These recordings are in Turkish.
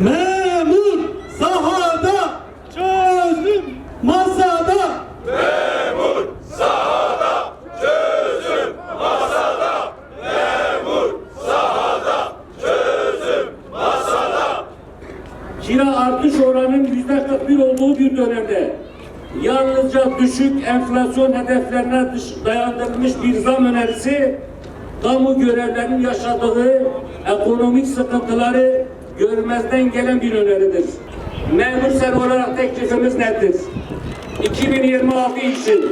Memur sahada. Çözüm masada. Kira artış oranının yüzde 41 olduğu bir dönemde yalnızca düşük enflasyon hedeflerine dayandırılmış bir zam önerisi kamu görevlerinin yaşadığı ekonomik sıkıntıları görmezden gelen bir öneridir. Memur ser olarak teklifimiz nettir. 2026 için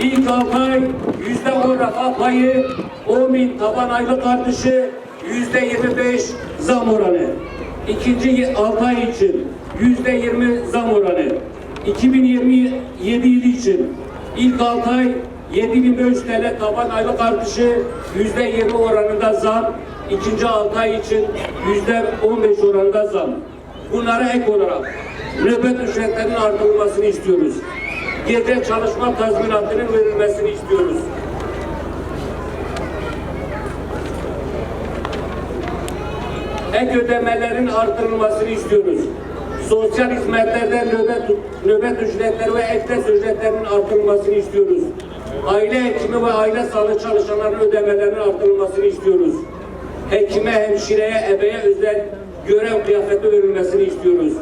ilk 6 ay yüzde 10 refah payı, 10 bin taban aylık artışı, yüzde 25 zam oranı. İkinci 6 ay için yüzde 20 zam oranı. 2027 yılı için ilk 6 ay 7500 TL taban aylık artışı yüzde 20 oranında zam. İkinci 6 ay için yüzde 15 oranında zam. Bunlara ek olarak nöbet ücretlerinin artırılmasını istiyoruz. Gece çalışma tazminatının verilmesini istiyoruz. Ek ödemelerin artırılmasını istiyoruz. Sosyal hizmetlerden nöbet, nöbet ücretleri ve ektes ücretlerinin artırılmasını istiyoruz. Aile hekimi ve aile sağlık çalışanlarının ödemelerinin artırılmasını istiyoruz. Hekime, hemşireye, ebeye özel görev kıyafeti verilmesini istiyoruz.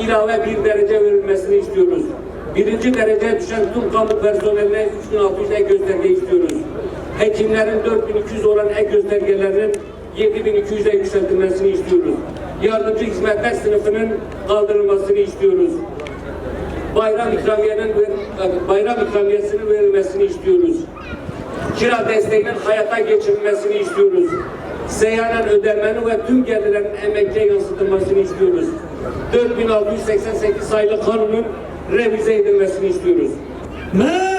İlave bir derece verilmesini istiyoruz. Birinci dereceye düşen tüm kamu personeline 3600 ek gösterge istiyoruz. Hekimlerin 4200 olan ek göstergelerinin 7200'e yükseltilmesini istiyoruz. Yardımcı hizmetler sınıfının kaldırılmasını istiyoruz. Bayram ikramiyenin bayram ikramiyesinin verilmesini istiyoruz. Kira desteğinin hayata geçirilmesini istiyoruz. Seyyanen ödemenin ve tüm gelirlerin emekliye yansıtılmasını istiyoruz. 4688 sayılı kanunun revize edilmesini istiyoruz. Memur